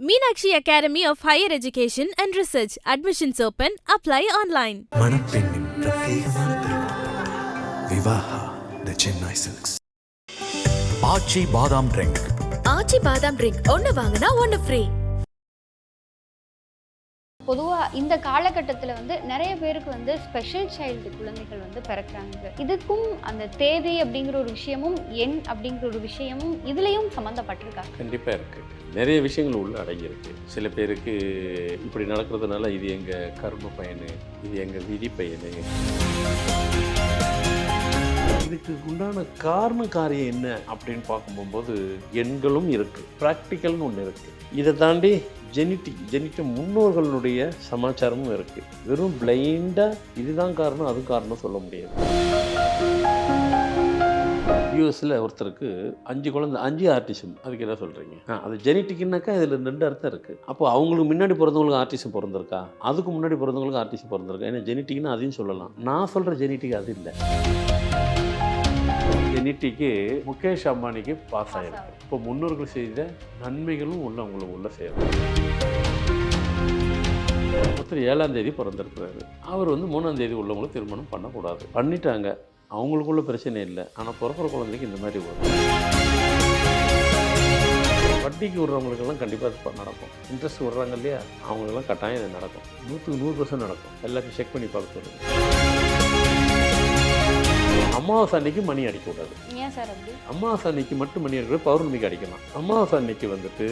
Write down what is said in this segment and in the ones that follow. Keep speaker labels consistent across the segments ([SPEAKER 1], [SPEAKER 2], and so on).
[SPEAKER 1] Meenakshi Academy of Higher Education and Research. Admissions open. Apply online.
[SPEAKER 2] மணப்பெண்ணின் பிரத்யேகமான Vivaha the Chennai silks
[SPEAKER 3] Aachi badam drink
[SPEAKER 4] Aachi பாதாம் drink ஒன்னு வாங்கினா ஒன்னு free
[SPEAKER 5] பொதுவாக இந்த காலகட்டத்தில் வந்து நிறைய பேருக்கு வந்து ஸ்பெஷல் சைல்டு குழந்தைகள் வந்து பிறக்கிறாங்க. இதுக்கும் அந்த தேதி அப்படிங்கிற ஒரு விஷயமும் எண் அப்படிங்கிற ஒரு விஷயமும் இதுலேயும் சம்மந்தப்பட்டிருக்காங்க
[SPEAKER 6] கண்டிப்பாக இருக்குது நிறைய விஷயங்கள் உள்ள அடங்கியிருக்கு. சில பேருக்கு இப்படி நடக்கிறதுனால இது எங்கள் கர்ம பயனு இது எங்கள் விதி பயனு. இதுக்கு உண்டான காரண காரியம் என்ன அப்படின்னு பார்க்கும்போது எண்களும் இருக்குது ப்ராக்டிக்கல்னு ஒன்று இருக்குது இதை தாண்டி ஜெனிட்டிக் ஜெனிட்ட முன்னோர்களுடைய சமாச்சாரமும் இருக்குது வெறும் பிளைண்டாக இதுதான் காரணம் அது காரணம் சொல்ல முடியாது. யூஎஸில் ஒருத்தருக்கு அஞ்சு குழந்தை அஞ்சு ஆர்டிசம் அதுக்கு என்ன சொல்கிறீங்க ஆ அது ஜெனட்டிக்னாக்கா இதில் ரெண்டு அர்த்தம் இருக்குது அப்போ அவங்களுக்கு முன்னாடி பிறந்தவங்களுக்கு ஆர்டிசம் பிறந்திருக்கா? அதுக்கு முன்னாடி பிறந்தவங்களுக்கு ஆர்டிசம் பிறந்திருக்கா? ஏன்னா ஜெனட்டிக்னு அதையும் சொல்லலாம். நான் சொல்கிற ஜெனட்டிக் அது இல்லை. ஜெனட்டிக்கு முகேஷ் அம்பானிக்கு பாஸ் ஆகிருக்கு இப்போ முன்னோர்கள் செய்த நன்மைகளும் உள்ள அவங்களுக்கு உள்ள சேரும். ஒருத்தர் ஏழாம் தேதி பிறந்திருக்கிறாரு. அவர் வந்து மூணாம் தேதி உள்ளவங்களும் திருமணம் பண்ணக்கூடாது. பண்ணிட்டாங்க. அவங்களுக்குள்ள பிரச்சனை இல்லை. ஆனால் பிறக்கிற குழந்தைக்கு இந்த மாதிரி வரும். வட்டிக்கு விடுறவங்களுக்கெல்லாம் கண்டிப்பாக நடக்கும். இன்ட்ரெஸ்ட் விடுறாங்க இல்லையா? அவங்களுக்கெல்லாம் கட்டாயம் இது நடக்கும். நூற்றுக்கு நூறு பர்சன்ட் நடக்கும். எல்லாத்தையும் செக் பண்ணி பார்க்க சொல்லுங்கள் அமாவாசை அன்னைக்கு மணி அடிக்கக்கூடாது.
[SPEAKER 5] ஏன் சார் அப்படி?
[SPEAKER 6] அமாவாசை அன்னைக்கு மட்டும் மணி அடிக்கிறது பௌர்ணமிக்கு அடிக்கலாம். அமாவாசை அன்னைக்கு வந்துட்டு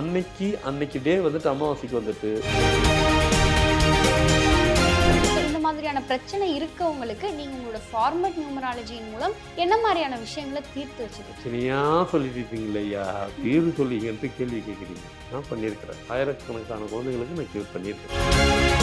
[SPEAKER 6] அன்னைக்கு அன்னைக்கு டே வந்துட்டு அமாவாசைக்கு வந்துட்டு.
[SPEAKER 5] இந்த மாதிரியான பிரச்சனை இருக்கவங்களுக்கு நீங்கள் உங்களோட ஃபார்மட் நியூமராலஜியின் மூலம் என்ன மாதிரியான விஷயங்களை தீர்த்து வச்சிருக்கீங்க?
[SPEAKER 6] சரியா சொல்லிட்டு ஐயா. தீர்வு சொல்லிங்கன்ட்டு கேள்வி கேட்குறீங்க. நான் பண்ணியிருக்கிறேன். ஆயிரக்கணக்கான குழந்தைகளுக்கு நான் கியூர் பண்ணியிருக்கேன்.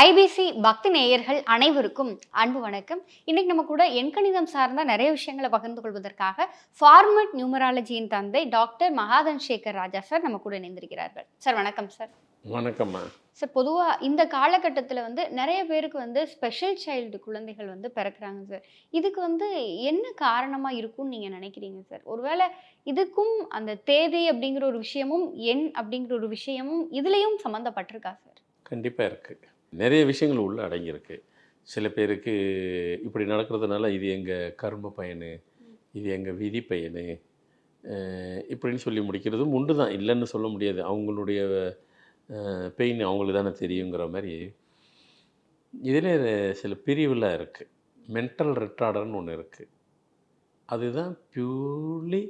[SPEAKER 5] ஐபிசி பக்தி நேயர்கள் அனைவருக்கும் அன்பு வணக்கம். இன்னைக்கு நம்ம கூட எண்கணிதம் சார்ந்த நிறைய விஷயங்களை பகிர்ந்து கொள்வதற்காக ஃபார்மட் நியூமராலஜியின் தந்தை டாக்டர் மகாதன் சேகர் ராஜா சார் நம்ம கூட இணைந்திருக்கிறார்கள். சார் வணக்கம் சார்.
[SPEAKER 6] வணக்கம்மா.
[SPEAKER 5] சார் பொதுவாக இந்த காலகட்டத்தில் வந்து நிறைய பேருக்கு வந்து ஸ்பெஷல் சைல்டு குழந்தைகள் வந்து பிறக்கிறாங்க சார். இதுக்கு வந்து என்ன காரணமாக இருக்கும்னு நீங்கள் நினைக்கிறீங்க சார்? ஒருவேளை இதுக்கும் அந்த தேதி அப்படிங்கிற ஒரு விஷயமும் எண் அப்படிங்கிற ஒரு விஷயமும் இதுலேயும் சம்மந்தப்பட்டிருக்கா சார்? கண்டிப்பாக
[SPEAKER 6] இருக்குது நிறைய விஷயங்கள் உள்ளே அடங்கியிருக்கு. சில பேருக்கு இப்படி நடக்கிறதுனால இது எங்கள் கர்ம பயனு இது எங்கள் விதி பயனு இப்படின்னு சொல்லி முடிக்கிறதும் உண்டு தான். இல்லைன்னு சொல்ல முடியாது. அவங்களுடைய பெயின் அவங்களுக்கு தானே தெரியுங்கிற மாதிரி இதில் சில பிரிவுலாம் இருக்குது மென்டல் ரெட்டார்டர்னு ஒன்று இருக்குது அதுதான் பியூர்லி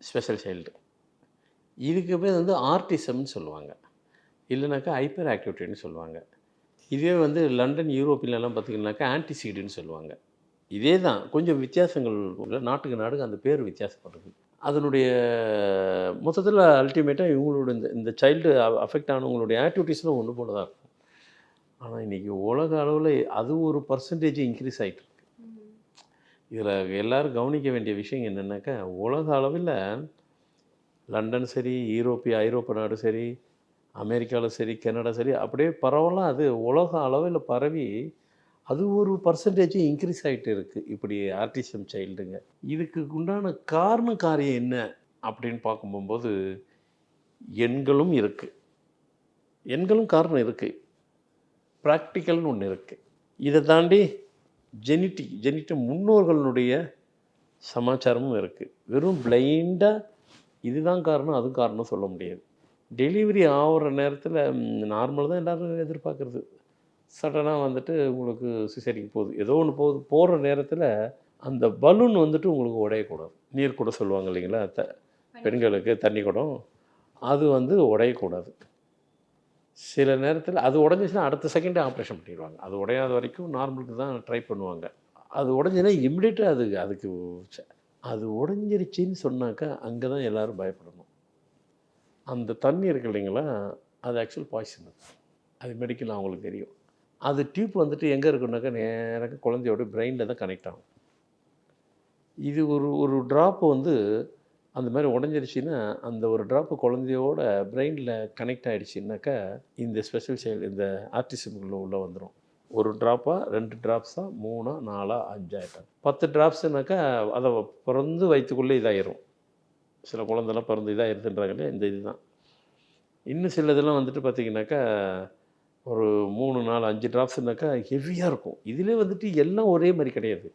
[SPEAKER 6] ஸ்பெஷல் சைல்டு இதுக்கு பேர் வந்து ஆர்டிசம்னு சொல்லுவாங்க. இல்லைனாக்கா ஹைப்பர் ஆக்டிவிட்டின்னு சொல்லுவாங்க. இதே வந்து லண்டன் யூரோப்பிலலாம் பார்த்திங்கனாக்கா ஆன்டிசீடுன்னு சொல்லுவாங்க. இதே தான். கொஞ்சம் வித்தியாசங்கள் உள்ள நாட்டுக்கு நாடுக்கு அந்த பேர் வித்தியாசப்படுது அதனுடைய மொத்தத்தில் அல்டிமேட்டாக இவங்களோட இந்த இந்த சைல்டு அஃபெக்ட் ஆனவங்களுடைய ஆக்டிவிட்டீஸ்லாம் ஒன்று போல தான் இருக்கும். ஆனால் இன்றைக்கி உலக அளவில் அது ஒரு பர்சன்டேஜ் இன்க்ரீஸ் ஆகிட்டு இருக்கு. இதில் எல்லோரும் கவனிக்க வேண்டிய விஷயம் என்னென்னாக்கா உலக அளவில் லண்டன் சரி ஈரோப்பிய ஐரோப்பா நாடு சரி அமெரிக்காவில் சரி கனடா சரி அப்படியே பரவலாம் அது உலக அளவில் பரவி அது ஒரு பர்சன்டேஜ் இன்க்ரீஸ் ஆகிட்டு இருக்குது இப்படி ஆர்டிசம் சைல்டுங்க இதுக்கு உண்டான காரண காரியம் என்ன அப்படின்னு பார்க்கும்போது எண்களும் இருக்குது எண்களும் காரணம் இருக்குது ப்ராக்டிக்கல்னு ஒன்று இருக்குது இதை தாண்டி ஜெனிட்டிக் ஜெனிட்ட முன்னோர்களுடைய சமாச்சாரமும் இருக்குது வெறும் பிளைண்டாக இதுதான் காரணம் அது காரணம் சொல்ல முடியாது. டெலிவரி ஆகிற நேரத்தில் நார்மல் தான் எல்லோரும் எதிர்பார்க்குறது. சடனாக வந்துட்டு உங்களுக்கு சிசரிக்கு போகுது. ஏதோ ஒன்று போகுது. போகிற நேரத்தில் அந்த பலூன் வந்துட்டு உங்களுக்கு உடையக்கூடாது. நீர் கூட சொல்லுவாங்க இல்லைங்களா? த பெண்களுக்கு தண்ணி குடம். அது வந்து உடையக்கூடாது. சில நேரத்தில் அது உடஞ்சிச்சுன்னா அடுத்த செகண்டே ஆப்ரேஷன் பண்ணிடுவாங்க. அது உடையாத வரைக்கும் நார்மலுக்கு தான் ட்ரை பண்ணுவாங்க. அது உடஞ்சுன்னா இம்மிடியட்டாக அது அதுக்கு அது உடஞ்சிருச்சின்னு சொன்னாக்கா அங்கே தான் எல்லோரும் பயப்படணும். அந்த தண்ணி இருக்கு இல்லைங்களா அது ஆக்சுவல் பாய்சன் அது. மெடிக்கல் அவங்களுக்கு தெரியும். அது டியூப் வந்துட்டு எங்கே இருக்குன்னாக்கா நேராக குழந்தையோட பிரெயினில் தான் கனெக்ட் ஆகும். இது ஒரு ஒரு ட்ராப்பு வந்து அந்த மாதிரி உடஞ்சிருச்சுன்னா அந்த ஒரு ட்ராப்பு குழந்தையோட பிரெயினில் கனெக்ட் ஆகிடுச்சின்னாக்கா இந்த ஸ்பெஷல் செயல் இந்த ஆர்டிசம்குள்ளே உள்ளே வந்துடும் ஒரு ட்ராப்பாக ரெண்டு ட்ராப்ஸாக மூணா நாலா அஞ்சாயிரம் பத்து ட்ராப்ஸுனாக்கா அதை பிறந்து வயிற்றுக்குள்ளே இதாயிரும். சில குழந்தைலாம் பிறந்து இதாக இருந்துன்றாங்களே இந்த இதுதான். இன்னும் சில இதெல்லாம் வந்துட்டு பார்த்திங்கனாக்கா ஒரு மூணு நாலு அஞ்சு ட்ராப்ஸ்னாக்கா ஹெவியாக இருக்கும். இதிலே வந்துட்டு எல்லாம் ஒரே மாதிரி கிடையாது.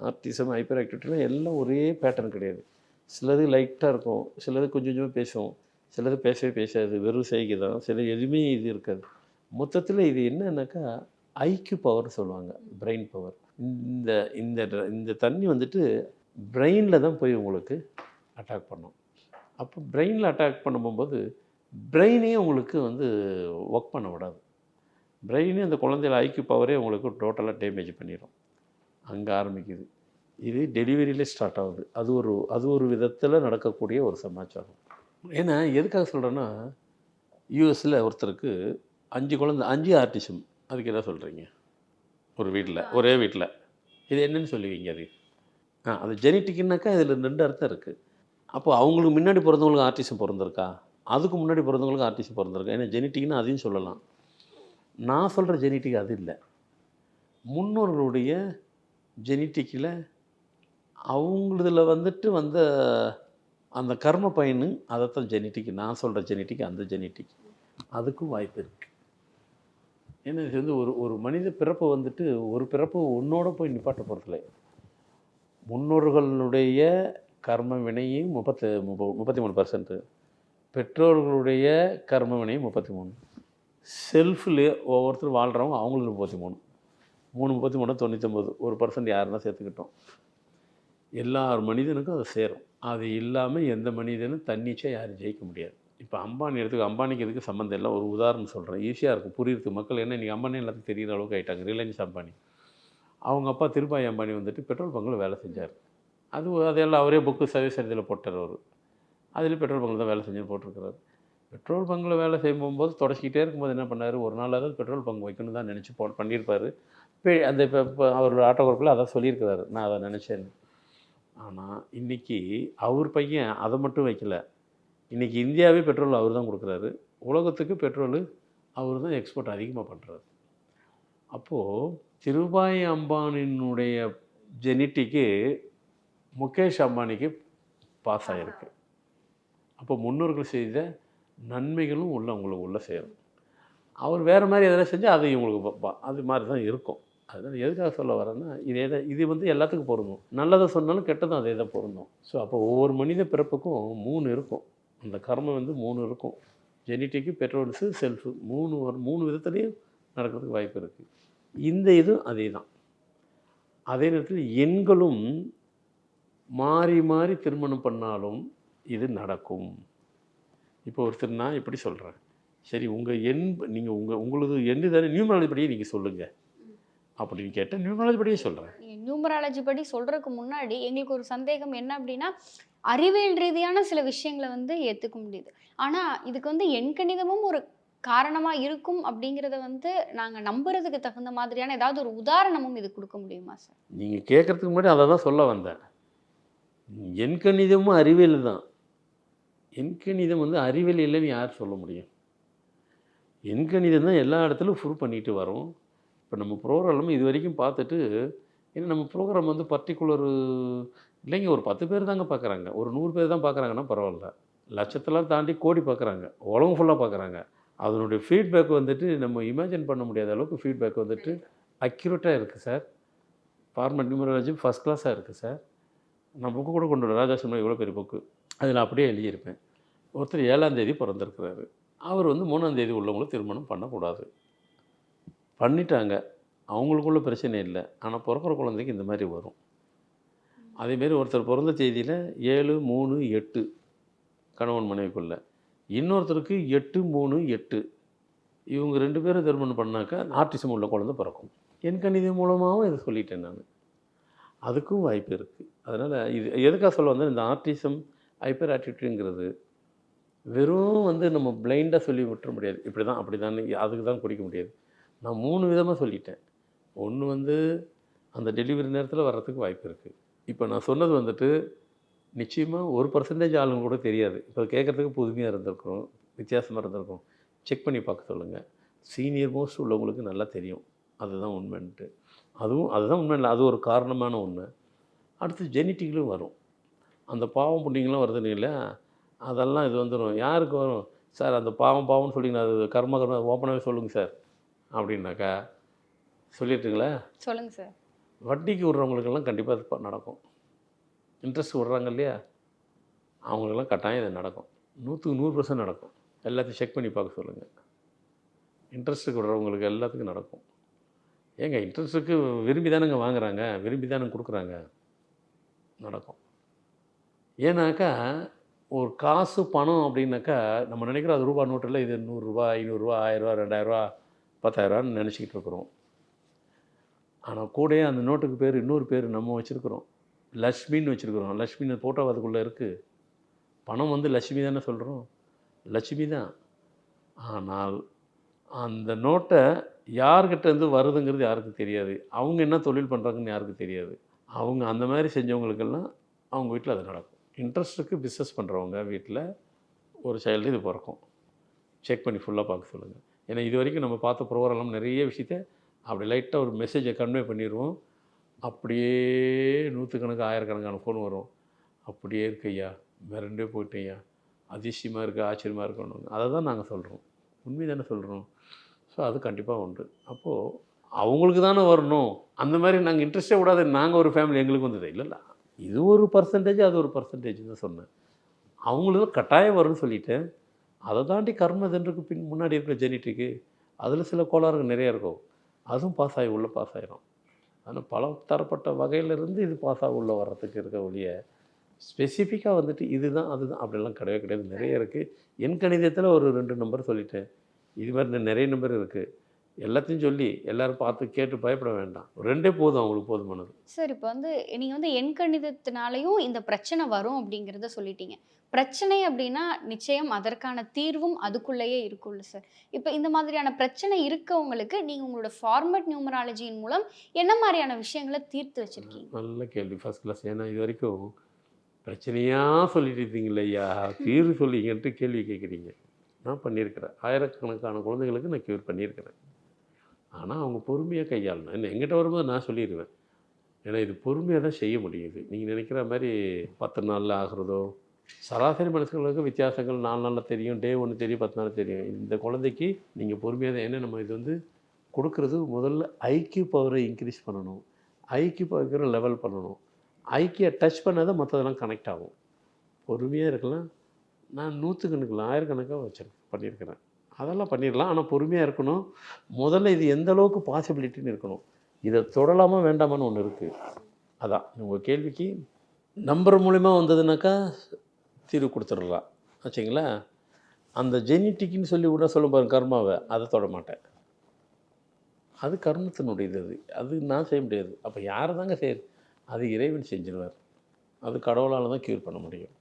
[SPEAKER 6] ஆர்டிசம் ஹைப்பர் ஆக்டிவிட்டிலாம் எல்லாம் ஒரே பேட்டர்ன் கிடையாது. சிலது லைட்டாக இருக்கும். சிலது கொஞ்சம் கொஞ்சமாக பேசும். சிலது பேசவே பேசாது. வெறும் செய்கை தான். சில எதுவுமே இது இருக்காது. மொத்தத்தில் இது என்னன்னாக்கா ஐக்யூ பவர்னு சொல்லுவாங்க. பிரெயின் பவர் இந்த இந்த இந்த தண்ணி வந்துட்டு பிரெயினில் தான் போய் உங்களுக்கு அட்டாக் பண்ணும். அப்போ பிரெயினில் அட்டாக் பண்ணும்போது பிரெயினையும் உங்களுக்கு வந்து ஒர்க் பண்ண விடாது. பிரெயினே அந்த குழந்தையில ஐக்கியூ பவரே உங்களுக்கு டோட்டலாக டேமேஜ் பண்ணிடும் அங்கே ஆரம்பிக்குது. இது டெலிவரியிலே ஸ்டார்ட் ஆகுது. அது ஒரு அது ஒரு விதத்தில் நடக்கக்கூடிய ஒரு சமாச்சாரம். ஏன்னா எதுக்காக சொல்கிறேன்னா யூஎஸில் ஒருத்தருக்கு அஞ்சு குழந்தை அஞ்சு ஆர்டிசம் அதுக்கு என்ன சொல்கிறீங்க ஒரு வீட்டில் ஒரே வீட்டில் இது என்னன்னு சொல்லுவீங்க அது? ஆ அது ஜெனட்டிக்னாக்கா இதில் ரெண்டு அர்த்தம் இருக்குது அப்போ அவங்களுக்கு முன்னாடி பிறந்தவங்களுக்கு ஆர்டிசம் பிறந்திருக்கா? அதுக்கு முன்னாடி பிறந்தவங்களுக்கு ஆர்டிசம் பிறந்திருக்கா? ஏன்னா ஜெனட்டிக்னு அதையும் சொல்லலாம். நான் சொல்கிற ஜெனட்டிக் அது இல்லை. முன்னோர்களுடைய ஜெனட்டிக்கில் அவங்களதில் வந்துட்டு வந்த அந்த கர்ம பயனு அதைத்தான் ஜெனட்டிக் நான் சொல்கிற ஜெனட்டிக் அந்த ஜெனட்டிக் அதுக்கும் வாய்ப்பு இருக்குது ஏன்னா இது வந்து ஒரு ஒரு மனித பிறப்பை வந்துட்டு ஒரு பிறப்பு உன்னோட போய் நிப்பாட்ட போகிறதில்ல முன்னோர்களுடைய கர்ம வினையும் முப்பத்து முப்பத்தி மூணு பர்சன்ட்டு பெற்றோர்களுடைய கர்ம வினையும் முப்பத்தி மூணு. செல்ஃப்லேயே ஒவ்வொருத்தரும் வாழ்கிறவங்க அவங்களுக்கு முப்பத்தி மூணு. மூணு முப்பத்தி மூணு தொண்ணூத்தொம்பது. ஒரு பர்சன்ட் யாருன்னா சேர்த்துக்கிட்டோம். எல்லா மனிதனுக்கும் அது சேரும். அது இல்லாமல் எந்த மனிதனும் தன்னிச்சா யாரும் ஜெயிக்க முடியாது. இப்போ அம்பானி எடுத்துக்க அம்பானிக்கு எதுக்கு சம்மந்தம் இல்லை? ஒரு உதாரணம் சொல்கிறேன் ஈஸியாக இருக்கும். புரியுறதுக்கு மக்கள் என்ன இன்றைக்கி அம்பானி எல்லாத்துக்கும் தெரியிற அளவுக்கு ஆகிட்டாங்க ரிலையன்ஸ் அம்பானி. அவங்க அப்பா திருப்பாய் அம்பானி வந்துட்டு பெட்ரோல் பங்கில் வேலை செஞ்சார். அது அதெல்லாம் அவரே புக்கு சர்வீஸ் போட்டார் அவர். அதில் பெட்ரோல் பங்கில் தான் வேலை செஞ்சு போட்டிருக்கிறார். பெட்ரோல் பங்கில் வேலை செய்யும் போகும்போது தொடச்சிக்கிட்டே இருக்கும்போது என்ன பண்ணார்? ஒரு நாளாவது பெட்ரோல் பங்க் வைக்கணும் தான் நினச்சி போ பண்ணியிருப்பார். அந்த இப்போ இப்போ அவர் ஆட்டோகிராஃபில் அதான் சொல்லியிருக்கிறாரு. நான் அதை நினச்சேன்னு ஆனால் இன்றைக்கி அவர் பையன் அதை மட்டும் வைக்கல. இன்றைக்கி இந்தியாவே பெட்ரோல் அவர் தான் கொடுக்குறாரு. உலகத்துக்கு பெட்ரோலு அவர் தான் எக்ஸ்போர்ட் அதிகமாக பண்ணுறாரு அப்போது திருபாய் அம்பானினுடைய ஜெனிட்டிக்கு முகேஷ் அம்பானிக்கு பாஸ் ஆகிருக்கு அப்போ முன்னோர்கள் செய்த நன்மைகளும் உள்ள உங்களுக்கு உள்ள சேரும். அவர் வேறு மாதிரி எதனா செஞ்சால் அது இவங்களுக்கு அது மாதிரி தான் இருக்கும். அதனால் எதுக்காக சொல்ல வரேன்னா இதே தான் இது வந்து எல்லாத்துக்கும் பொருந்தும். நல்லதை சொன்னாலும் கெட்டதும் அதே தான் பொருந்தும். ஸோ அப்போ ஒவ்வொரு மனித பிறப்புக்கும் மூணு இருக்கும். அந்த கர்மம் வந்து மூணு இருக்கும். ஜெனட்டிக்கு பெட்ரோல்ஸு செல்ஃபு மூணு ஒரு மூணு விதத்துலேயும் நடக்கிறதுக்கு வாய்ப்பு இருக்குது இந்த இதுவும் அதே தான். அதே நேரத்தில் எண்களும் மாறி மாறி திருமணம் பண்ணாலும் இது நடக்கும். இப்போ ஒருத்தர் நான் எப்படி சொல்கிறேன் சரி உங்கள் எண் நீங்கள் உங்கள் உங்களது எண்ணு தானே நியூமராலஜி படியே நீங்கள் சொல்லுங்கள் அப்படின்னு கேட்டால் நியூமராலஜி படியே சொல்கிறேன்
[SPEAKER 5] நியூமராலஜி படி சொல்கிறதுக்கு முன்னாடி எங்களுக்கு ஒரு சந்தேகம் என்ன அப்படின்னா அறிவியல் ரீதியான சில விஷயங்களை வந்து ஏற்றுக்க முடியுது. ஆனால் இதுக்கு வந்து எண்கணிதமும் ஒரு காரணமாக இருக்கும் அப்படிங்கிறத வந்து நாங்கள் நம்புறதுக்கு தகுந்த மாதிரியான ஏதாவது ஒரு உதாரணமும் இது கொடுக்க முடியுமா சார்?
[SPEAKER 6] நீங்கள் கேட்குறதுக்கு முன்னாடி அதை தான் சொல்ல வந்தேன். எண்கணிதமும் அறிவியல் தான். எண்கணிதம் வந்து அறிவியல் இல்லைன்னு யார் சொல்ல முடியும்? எண்கணிதம் தான் எல்லா இடத்துலையும் ப்ரூவ் பண்ணிட்டு வரோம். இப்போ நம்ம ப்ரோக்ராம் இது வரைக்கும் பார்த்துட்டு ஏன்னா நம்ம ப்ரோக்ராம் வந்து பர்டிகுலர் இல்லைங்க ஒரு பத்து பேர் தாங்க பார்க்குறாங்க. ஒரு நூறு பேர் தான் பார்க்குறாங்கன்னா பரவாயில்ல. லட்சத்தெல்லாம் தாண்டி கோடி பார்க்குறாங்க. உலகம் ஃபுல்லாக பார்க்குறாங்க. அதனுடைய ஃபீட்பேக் வந்துட்டு நம்ம இமேஜின் பண்ண முடியாத அளவுக்கு ஃபீட்பேக் வந்துட்டு அக்யூரேட்டாக இருக்குது சார் ஃபார்மட் நியூமராலஜி ஃபஸ்ட் கிளாஸாக இருக்குது சார் நான் புக்கு கூட கொண்டு வரேன் ராஜா சொன்ன இவ்வளோ பெரிய புக்கு அதில் அப்படியே எழுதியிருப்பேன். ஒருத்தர் ஏழாம் தேதி பிறந்திருக்கிறாரு. அவர் வந்து மூணாம் தேதி உள்ளவங்களும் திருமணம் பண்ணக்கூடாது. பண்ணிட்டாங்க. அவங்களுக்குள்ள பிரச்சனை இல்லை. ஆனால் பிறக்கிற குழந்தைக்கு இந்த மாதிரி வரும். அதேமாரி ஒருத்தர் பிறந்த தேதியில் ஏழு மூணு எட்டு கணவன் மனைவிக்குள்ள. இன்னொருத்தருக்கு எட்டு மூணு எட்டு. இவங்க ரெண்டு பேரும் திருமணம் பண்ணாக்கா ஆர்டிசம் உள்ள குழந்தை பிறக்கும். என் கணிதம் மூலமாகவும் இதை சொல்லிட்டேன் நான். அதுக்கும் வாய்ப்பு இருக்குது அதனால் இது எதுக்காக சொல்ல வந்து இந்த ஆர்டிசம் ஹைப்பர் ஆட்டிடியூடுங்கிறது வெறும் வந்து நம்ம பிளைண்டாக சொல்லி விட்டுற முடியாது. இப்படி தான் அப்படி தான் அதுக்கு தான் குடிக்க முடியாது. நான் மூணு விதமாக சொல்லிட்டேன். ஒன்று வந்து அந்த டெலிவரி நேரத்தில் வர்றதுக்கு வாய்ப்பு இருக்குது இப்போ நான் சொன்னது வந்துட்டு நிச்சயமாக ஒரு பர்சன்டேஜ் ஆளுங்க கூட தெரியாது. இப்போ கேட்குறதுக்கு புதுமையாக இருந்திருக்கும் வித்தியாசமாக இருந்திருக்கும் செக் பண்ணி பார்க்க சொல்லுங்கள் சீனியர் மோஸ்ட் உள்ளவங்களுக்கு நல்லா தெரியும். அதுதான் உண்மைன்ட்டு. அதுவும் அதுதான் உண்மை இல்லை அது ஒரு காரணமான உண்மை அடுத்து ஜெனட்டிக்லும் வரும். அந்த பாவம் புண்ணியங்கள்லாம் வருதுன்னு இல்லை அதெல்லாம் இது வந்துடும் யாருக்கு வரும்? சார் அந்த பாவம் பாவம்னு சொல்லிங்க அது கர்ம கர்ம ஓப்பனாகவே சொல்லுங்கள் சார். அப்படின்னாக்கா சொல்லிட்டுங்களா
[SPEAKER 5] சொல்லுங்க சார்.
[SPEAKER 6] வட்டிக்கு விட்றவங்களுக்கெல்லாம் கண்டிப்பாக ப- நடக்கும். இன்ட்ரெஸ்ட் விட்றாங்க இல்லையா? அவங்களுக்கெல்லாம் கட்டாயம் இது நடக்கும். நூற்றுக்கு நூறு பர்சன்ட் நடக்கும். எல்லாத்தையும் செக் பண்ணி பார்க்க சொல்லுங்கள் இன்ட்ரெஸ்ட்டுக்கு விட்றவங்களுக்கு எல்லாத்துக்கும் நடக்கும். ஏங்க இன்ட்ரெஸ்ட்டுக்கு விரும்பி தானேங்க வாங்குறாங்க? விரும்பி தானே கொடுக்குறாங்க? நடக்கும். ஏன்னாக்கா ஒரு காசு பணம் அப்படின்னாக்கா நம்ம நினைக்கிற அது ரூபா நோட்டில் இது நூறுரூவா ஐநூறுரூவா ஆயிரரூவா ரெண்டாயிரரூவா பத்தாயிரரூவான்னு நினச்சிக்கிட்டு இருக்கிறோம். ஆனால் கூடயே அந்த நோட்டுக்கு பேர் இன்னொரு பேர் நம்ம வச்சுருக்குறோம். லக்ஷ்மின்னு வச்சுருக்குறோம். லக்ஷ்மின்னு ஃபோட்டோ அதுக்குள்ளே இருக்குது பணம் வந்து லட்சுமி தானே சொல்கிறோம் லட்சுமி தான். ஆனால் அந்த நோட்டை யார்கிட்டேருந்து வருதுங்கிறது யாருக்கும் தெரியாது. அவங்க என்ன தொழில் பண்ணுறாங்கன்னு யாருக்கும் தெரியாது. அவங்க அந்த மாதிரி செஞ்சவங்களுக்கெல்லாம் அவங்க வீட்டில் அது நடக்கும். இன்ட்ரெஸ்ட்டுக்கு பிஸ்னஸ் பண்ணுறவங்க வீட்டில் ஒரு சைல்டு இது பிறக்கும். செக் பண்ணி ஃபுல்லாக பார்க்க சொல்லுங்கள் ஏன்னா இது வரைக்கும் நம்ம பார்த்த ப்ரோக்ராம் நிறைய விஷயத்த அப்படி லைட்டாக ஒரு மெசேஜை கன்வே பண்ணிடுவோம். அப்படியே நூற்றுக்கணக்கு ஆயிரக்கணக்கான ஃபோன் வரும். அப்படியே இருக்கையா மிரண்டே போயிட்டேயா அதிசயமாக இருக்குது ஆச்சரியமாக இருக்கணும் அதை தான் நாங்கள் சொல்கிறோம் உண்மை தானே சொல்கிறோம் ஸோ அது கண்டிப்பாக உண்டு. அப்போது அவங்களுக்கு தானே வரணும். அந்த மாதிரி நாங்கள் இன்ட்ரெஸ்டே விடாது நாங்கள் ஒரு ஃபேமிலி எங்களுக்கு வந்தது. இல்லைல்ல இது ஒரு பர்சன்டேஜ் அது ஒரு பர்சன்டேஜ் தான் சொன்னேன். அவங்களுக்கு கட்டாயம் வரும்னு சொல்லிட்டேன் அதை தாண்டி கர்ம கர்மதன்றுக்கு பின் முன்னாடி இருக்கிற ஜெனிட்டுக்கு அதில் சில கோளாறுகள் நிறைய இருக்கும். அதுவும் பாஸ் ஆகி உள்ளே பாஸ் ஆகிரும் ஆனால் பல தரப்பட்ட வகையிலிருந்து இது பாஸ் ஆக உள்ளே வர்றதுக்கு இருக்க ஒழிய ஸ்பெசிஃபிக்காக வந்துட்டு இதுதான் அதுதான் அப்படிலாம் கிடையவே கிடையாது. நிறைய இருக்குது என் கணிதத்தில் ஒரு ரெண்டு நம்பர் சொல்லிட்டேன். இது மாதிரி நிறைய நம்பர் இருக்குது எல்லாத்தையும் சொல்லி எல்லாரும் பார்த்து கேட்டு பயப்பட வேண்டாம். ரெண்டே போதும் அவங்களுக்கு போதுமானது.
[SPEAKER 5] சார் இப்போ வந்து நீங்க வந்து எண் கணிதத்தினாலையும் இந்த பிரச்சனை வரும் அப்படிங்கிறத சொல்லிட்டீங்க. பிரச்சனை அப்படின்னா நிச்சயம் அதற்கான தீர்வும் அதுக்குள்ளேயே இருக்கும்ல சார். இப்போ இந்த மாதிரியான பிரச்சனை இருக்கவங்களுக்கு நீங்க உங்களோட ஃபார்மட் நியூமராலஜியின் மூலம் என்ன மாதிரியான விஷயங்களை தீர்த்து வச்சிருக்கீங்க?
[SPEAKER 6] நல்ல கேள்வி. ஃபஸ்ட் கிளாஸ் ஏன்னா இது வரைக்கும் பிரச்சனையாக சொல்லிட்டு இருந்தீங்களே ஐயா. தீர்வு சொல்லிங்கன்ட்டு கேள்வி கேட்குறீங்க. நான் பண்ணியிருக்கிறேன். ஆயிரக்கணக்கான குழந்தைங்களுக்கு நான் க்யூர் பண்ணியிருக்கிறேன். ஆனால் அவங்க பொறுமையாக கையாளணும் என்ன? எங்கிட்ட வரும்போது நான் சொல்லிடுவேன் ஏன்னா இது பொறுமையாக தான் செய்ய முடியுது. நீங்கள் நினைக்கிற மாதிரி பத்து நாளில் ஆகிறதோ சராசரி மனுஷங்களுக்கு வித்தியாசங்கள் நாலு நாளில் தெரியும் டே ஒன்று தெரியும் பத்து நாள் தெரியும். இந்த குழந்தைக்கு நீங்கள் பொறுமையாக தான் ஏன்னா நம்ம இது வந்து கொடுக்குறது முதல்ல ஐக்கியூ பவரை இன்க்ரீஸ் பண்ணணும். ஐக்கியூ பவர் லெவல் பண்ணணும். ஐக்கியை டச் பண்ணாதான் மற்றதெல்லாம் கனெக்ட் ஆகும். பொறுமையாக இருக்கலாம். நான் நூற்றுக்கணக்கில் ஆயிரக்கணக்காக வச்சிருக்கேன் பண்ணியிருக்கிறேன். அதெல்லாம் பண்ணிடலாம். ஆனால் பொறுமையாக இருக்கணும். முதல்ல இது எந்த அளவுக்கு பாசிபிலிட்டின்னு இருக்கணும். இதை தொடலாமா வேண்டாமான்னு ஒன்று இருக்குது அதான் உங்கள் கேள்விக்கு நம்பர் மூலிமா வந்ததுனாக்கா தீர்வு கொடுத்துடலாம். ஆச்சுங்களா? அந்த ஜெனிட்டிக்னு சொல்லி கூட சொல்லும் பாருங்க கர்மாவை. அதை தொட மாட்டேன். அது கர்மத்தினுடையது அது. அது நான் செய்ய முடியாது. அப்போ யார் தாங்க செய்யுது அது இறைவன் செஞ்சிருவார். அது கடவுளால் தான் க்யூர் பண்ண முடியும்.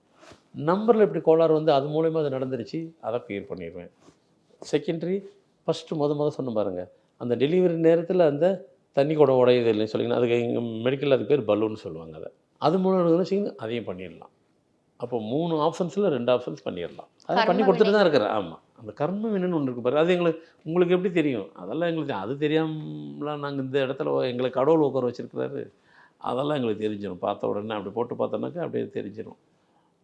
[SPEAKER 6] நம்பரில் இப்படி கோளாறு வந்து அது மூலயமா அது நடந்துருச்சு அதை க்யூர் பண்ணிடுவேன். செகண்டரி ஃபஸ்ட்டு முத முத சொன்ன பாருங்க. அந்த டெலிவரி நேரத்தில் அந்த தண்ணி கூட உடையுது இல்லைன்னு சொல்லிங்கன்னா அதுக்கு எங்கள் மெடிக்கல் அதுக்கு பேர் பலூன்னு சொல்லுவாங்க அதை. அது மூலம் வச்சுக்கிங்க அதையும் பண்ணிடலாம். அப்போ மூணு ஆப்ஷன்ஸில் ரெண்டு ஆப்ஷன்ஸ் பண்ணிடலாம். அதை பண்ணி கொடுத்துட்டு தான் இருக்கிறேன். ஆமாம் அந்த கர்ம வினைன்னு ஒன்று இருக்கு பாரு. அது எங்களுக்கு உங்களுக்கு எப்படி தெரியும்? அதெல்லாம் எங்களுக்கு அது தெரியாமலாம் நாங்கள் இந்த இடத்துல எங்களை கடவுள் உட்கார வச்சிருக்கிறாரு. அதெல்லாம் எங்களுக்கு தெரிஞ்சிடும் பார்த்த உடனே அப்படி போட்டு பார்த்தோன்னாக்கா அப்படியே தெரிஞ்சிடும்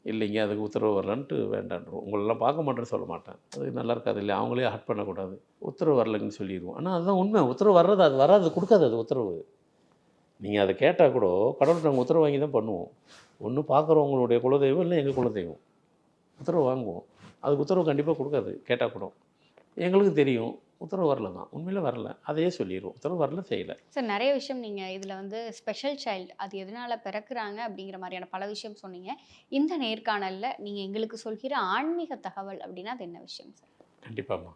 [SPEAKER 6] இல்லைங்க அதுக்கு உத்தரவு வரலன்ட்டு வேண்டான்றோம் உங்களெல்லாம் பார்க்க மாட்டேன்னு சொல்ல மாட்டேன். அது நல்லா இருக்காது. இல்லை அவங்களே ஹட் பண்ணக்கூடாது. உத்தரவு வரலைன்னு சொல்லிடுவோம். ஆனால் அதுதான் உண்மை. உத்தரவு வர்றது அது வராது. கொடுக்காது அது உத்தரவு. நீங்கள் அதை கேட்டால் கூட கடவுள் நாங்கள் உத்தரவு வாங்கி தான் பண்ணுவோம். ஒன்று பார்க்குறவங்களுடைய குலதெய்வம் இல்லை எங்கள் குலதெய்வம். உத்தரவு வாங்குவோம். அதுக்கு உத்தரவு கண்டிப்பாக கொடுக்காது. கேட்டால் கூட. எங்களுக்கு தெரியும். உத்தரவு வரல தான். உண்மையில் வரல. அதையே சொல்லிடுவோம் உத்தரவு வரல செய்யலை.
[SPEAKER 5] சார் நிறைய விஷயம் நீங்க இதுல வந்து ஸ்பெஷல் சைல்டு அது எதனால பிறக்குறாங்க அப்படிங்கிற மாதிரியான பல விஷயம் சொன்னீங்க. இந்த நேர்காணல்ல நீங்க எங்களுக்கு சொல்கிற ஆன்மீக தகவல் அப்படின்னா அது என்ன விஷயம் சார்?
[SPEAKER 6] கண்டிப்பாம்மா.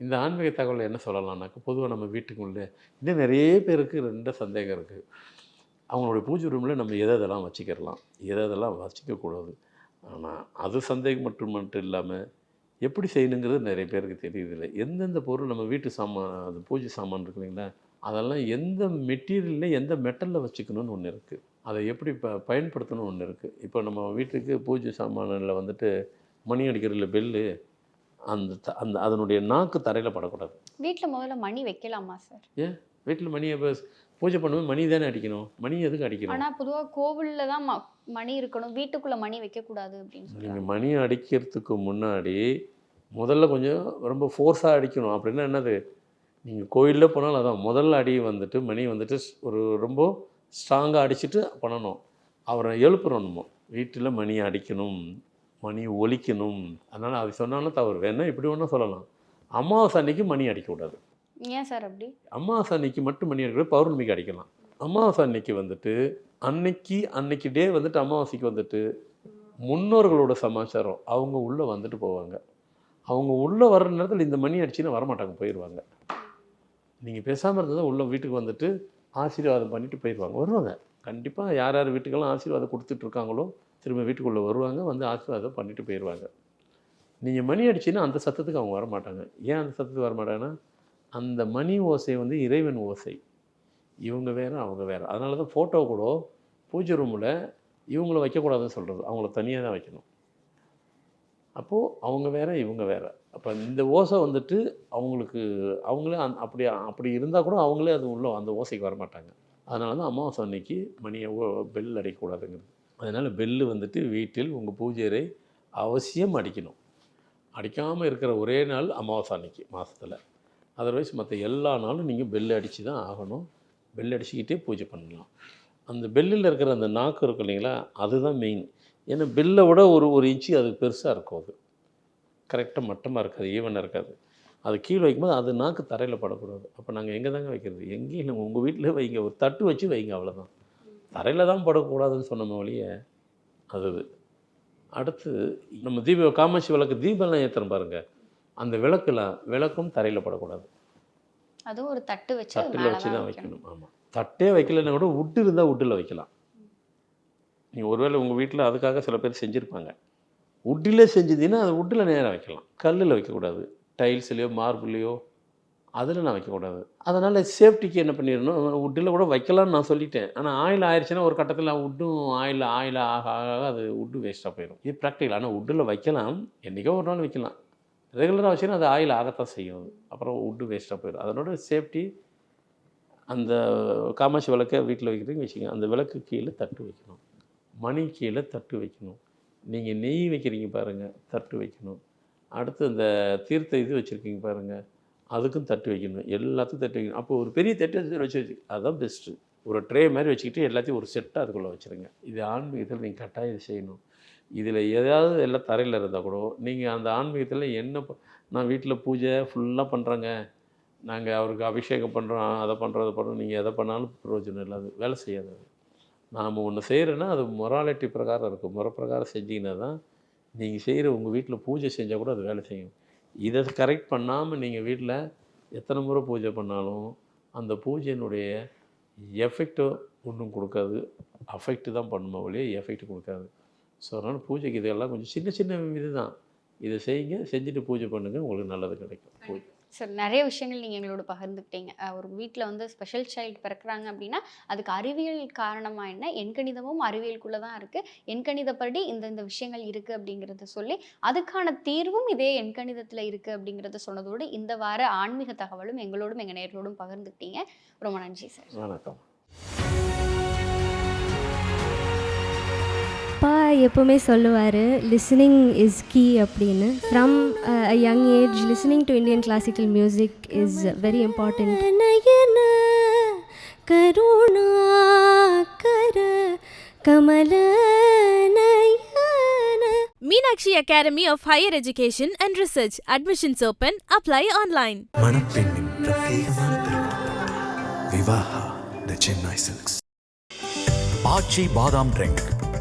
[SPEAKER 6] இந்த ஆன்மீக தகவல் என்ன சொல்லலாம்னாக்கா பொதுவாக நம்ம வீட்டுக்குள்ளே இன்னும் நிறைய பேருக்கு ரெண்டு சந்தேகம் இருக்குது அவங்களுடைய பூஜை ரூமில் நம்ம எதை எதெல்லாம் வச்சுக்கிடலாம்? எதை எதெல்லாம் வச்சுக்கக்கூடாது? ஆனால் அது சந்தேகம் மட்டும் மட்டும் இல்லாமல் எப்படி செய்யணுங்கிறது நிறைய பேருக்கு தெரியுதில்லை. எந்தெந்த பொருள் நம்ம வீட்டு சாமான் அது பூஜை சாமான் இருக்கு இல்லைங்களா? அதெல்லாம் எந்த மெட்டீரியலில் எந்த மெட்டலில் வச்சுக்கணும்னு ஒன்று இருக்குது அதை எப்படி ப பயன்படுத்தணும்னு ஒன்று இருக்குது இப்போ நம்ம வீட்டுக்கு பூஜை சாமானில் வந்துட்டு மணி அடிக்கிறதுல பெல்லு அந்த அந்த அதனுடைய நாக்கு தரையில் படக்கூடாது.
[SPEAKER 5] வீட்ல முதல்ல மணி வைக்கலாமா சார்?
[SPEAKER 6] வீட்டில் மணியை பூஜை பண்ணும்போது மணி தானே அடிக்கணும்? மணி எதுக்கு அடிக்கணும்?
[SPEAKER 5] ஆனா பொதுவா கோவில்ல தான் மணி இருக்கணும் வீட்டுக்குள்ள மணி வைக்க கூடாது அப்படின்னு சொல்றாங்க.
[SPEAKER 6] மணி அடிக்கிறதுக்கு முன்னாடி முதல்ல கொஞ்சம் ரொம்ப ஃபோர்ஸாக அடிக்கணும். அப்படின்னா என்னது? நீங்கள் கோயிலில் போனாலும் அதான் முதல்ல அடி வந்துட்டு மணி வந்துட்டு ஒரு ரொம்ப ஸ்ட்ராங்காக அடிச்சுட்டு பண்ணணும். அவரை எழுப்புறணுமோ? வீட்டில் மணி அடிக்கணும் மணி ஒலிக்கணும். அதனால் அது சொன்னாலும் தவறு. வேணா இப்படி ஒன்றும் சொல்லலாம். அமாவாசை அன்னைக்கு மணி அடிக்கக்கூடாது.
[SPEAKER 5] ஏன் சார் அப்படி?
[SPEAKER 6] அமாவாசை அன்னைக்கு மட்டும் மணி அடிக்கக்கூடாது பௌர்ணமிக்கு அடிக்கலாம். அமாவாசை அன்னைக்கு வந்துட்டு அன்னைக்கு அன்னைக்கு டே வந்துட்டு அமாவாசைக்கு வந்துட்டு முன்னோர்களோட சமாச்சாரம் அவங்க உள்ளே வந்துட்டு போவாங்க. அவங்க உள்ளே வர்ற நேரத்தில் இந்த மணி அடிச்சுன்னா வரமாட்டாங்க போயிடுவாங்க நீங்கள் பேசாமல் இருந்தால் உள்ள வீட்டுக்கு வந்துட்டு ஆசீர்வாதம் பண்ணிட்டு போயிடுவாங்க வருவாங்க. கண்டிப்பாக யார் யார் வீட்டுக்கெல்லாம் ஆசீர்வாதம் கொடுத்துட்ருக்காங்களோ திரும்ப வீட்டுக்குள்ளே வருவாங்க வந்து ஆசீர்வாதம் பண்ணிட்டு போயிடுவாங்க நீங்கள் மணி அடிச்சுன்னா அந்த சத்தத்துக்கு அவங்க வரமாட்டாங்க. ஏன் அந்த சத்தத்துக்கு வரமாட்டாங்கன்னா அந்த மணி ஓசை வந்து இறைவன் ஓசை. இவங்க வேறு அவங்க வேறு அதனால தான் ஃபோட்டோ கூட பூஜை ரூமில் இவங்கள வைக்கக்கூடாதுன்னு சொல்கிறது அவங்கள தனியாக தான் வைக்கணும். அப்போது அவங்க வேறு இவங்க வேறு. அப்போ இந்த ஓசை வந்துட்டு அவங்களுக்கு அவங்களே அந் அப்படி அப்படி இருந்தால் கூட அவங்களே அது உள்ள அந்த ஓசைக்கு வரமாட்டாங்க. அதனால தான் அமாவாசை அன்னைக்கு மணியை ஓ- பெல் அடிக்கக்கூடாதுங்கிறது. அதனால் பெல்லு வந்துட்டு வீட்டில் உங்கள் பூஜையரை அவசியம் அடிக்கணும். அடிக்காமல் இருக்கிற ஒரே நாள் அமாவாசை அன்னைக்கு மாதத்தில் அதர்வைஸ் மற்ற எல்லா நாளும் நீங்கள் பெல் அடித்து தான் ஆகணும். பெல் அடிச்சுக்கிட்டே பூஜை பண்ணலாம். அந்த பெல்லில் இருக்கிற அந்த நாக்கு இருக்கும் இல்லைங்களா அதுதான் மெயின் ஏன்னா பெல்லை விட ஒரு ஒரு இன்ச்சு அது பெருசாக இருக்கும் அது. கரெக்டாக மட்டமாக இருக்காது ஈவனாக இருக்காது. அது கீழே வைக்கும்போது அது நாக்கு தரையில் படக்கூடாது. அப்போ நாங்கள் எங்கே தாங்க வைக்கிறது? எங்கேயும் இல்லை உங்கள் வீட்டில் வைங்க. ஒரு தட்டு வச்சு வைங்க அவ்வளோதான் தரையில் தான் படக்கூடாதுன்னு சொன்ன ஒழிய அது அடுத்து நம்ம தீப காமாட்சி விளக்கு தீபம்லாம் ஏற்றுறோம் பாருங்கள் அந்த விளக்கில் விளக்கும் தரையில் படக்கூடாது.
[SPEAKER 5] அதுவும் ஒரு தட்டு வச்சு
[SPEAKER 6] தட்டில் வச்சு தான்
[SPEAKER 5] வைக்கணும்.
[SPEAKER 6] ஆமாம் தட்டே வைக்கலைன்னா கூட உட்டு இருந்தால் உட்டில் வைக்கலாம். நீங்கள் ஒருவேளை உங்கள் வீட்டில் அதுக்காக சில பேர் செஞ்சுருப்பாங்க. உட்டிலே செஞ்சதுன்னா அது உட்டில் நேராக வைக்கலாம். கல்லில் வைக்கக்கூடாது. டைல்ஸ்லேயோ மார்பிள்லையோ அதில் நான் வைக்கக்கூடாது. அதனால் சேஃப்டிக்கு என்ன பண்ணிடணும்? உட்டில் கூட வைக்கலாம்னு நான் சொல்லிட்டேன். ஆனால் ஆயில் ஆயிடுச்சுன்னா ஒரு கட்டத்தில் உட்டும் ஆயில் ஆயில் ஆக ஆக அது உட்டு வேஸ்ட்டாக போயிடும் இது ப்ராக்டிக்கல் ஆனால் உட்டில் வைக்கலாம். என்றைக்கோ ஒரு நாள் வைக்கலாம். ரெகுலராக வச்சுன்னா அது ஆயில் ஆகத்தான் செய்யும். அப்புறம் உட்டு வேஸ்ட்டாக போயிடும். அதனோட சேஃப்டி அந்த காமாட்சி விளக்கை வீட்டில் வைக்கிறதுக்கு வச்சுக்கோங்க. அந்த விளக்கு கீழே தட்டு வைக்கணும். மணி கீழே தட்டு வைக்கணும். நீங்கள் நெய் வைக்கிறீங்க பாருங்கள் தட்டு வைக்கணும். அடுத்து அந்த தீர்த்த இது வச்சுருக்கீங்க பாருங்கள் அதுக்கும் தட்டு வைக்கணும். எல்லாத்துக்கும் தட்டு வைக்கணும். அப்போ ஒரு பெரிய தட்டு வச்சு வச்சு அதுதான் பெஸ்ட்டு ஒரு ட்ரே மாதிரி வச்சுக்கிட்டு எல்லாத்தையும் ஒரு செட்டாக அதுக்குள்ளே வச்சுருங்க. இது ஆன்மீகத்தில் நீங்கள் கட்டாயம் இது செய்யணும். இதில் எதாவது எல்லாம் தரையில் இருந்தால் கூட நீங்கள் அந்த ஆன்மீகத்தில் என்ன ப- நான் வீட்டில் பூஜை ஃபுல்லாக பண்ணுறேங்க. நாங்கள் அவருக்கு அபிஷேகம் பண்ணுறோம் அதை பண்ணுறோம் அதை பண்ணுறோம். நீங்கள் எதை பண்ணாலும் பிரயோஜனம் இல்லாது வேலை செய்யாது அது. நாம் ஒன்று செய்கிறேன்னா அது மொராலிட்டி பிரகாரம் இருக்கும். முறை பிரகாரம் செஞ்சீங்கன்னா தான் நீங்கள் செய்கிற உங்கள் வீட்டில் பூஜை செஞ்சால் கூட அது வேலை செய்யும். இதை கரெக்ட் பண்ணாமல் நீங்கள் வீட்டில் எத்தனை முறை பூஜை பண்ணாலும் அந்த பூஜையினுடைய எஃபெக்டோ ஒன்றும் கொடுக்காது. அஃபெக்ட் தான் பண்ணுமா ஒழிய எஃபெக்ட் கொடுக்காது. ஸோ அதனால் பூஜைக்கு இதெல்லாம் கொஞ்சம் சின்ன சின்ன இது தான் இதை செய்யுங்க செஞ்சுட்டு பூஜை பண்ணுங்கள் உங்களுக்கு நல்லது கிடைக்கும். பூ-
[SPEAKER 5] சார் நிறைய விஷயங்கள் நீங்கள் எங்களோட பகிர்ந்துக்கிட்டீங்க. ஒரு வீட்டில் வந்து ஸ்பெஷல் சைல்டு பிறக்கிறாங்க அப்படின்னா அதுக்கு அறிவியல் காரணமாக என்ன? எண்கணிதமும் அறிவியலுக்குள்ளே தான் இருக்குது எண்கணிதப்படி இந்த இந்த விஷயங்கள் இருக்குது அப்படிங்கிறத சொல்லி அதுக்கான தீர்வும் இதே எண்கணிதத்தில் இருக்குது அப்படிங்கிறத சொன்னதோடு இந்த வார ஆன்மீக தகவலும் எங்களோடும் எங்கள் நேர்களோடும் பகிர்ந்துக்கிட்டீங்க. ரொம்ப நன்றி சார்.
[SPEAKER 6] வணக்கம்.
[SPEAKER 7] எப்போவுமே சொல்லுவார் லிசனிங் இஸ் கீ அப்படின்னு from a young age listening to Indian classical music is very important நயன கருணா கர கமல.
[SPEAKER 1] Admissions open. Apply online.
[SPEAKER 2] மணப்பெண்ணின் பிரத்யேகமான திருமணம் Vivaha the Chennai silks
[SPEAKER 3] Aachi badam drink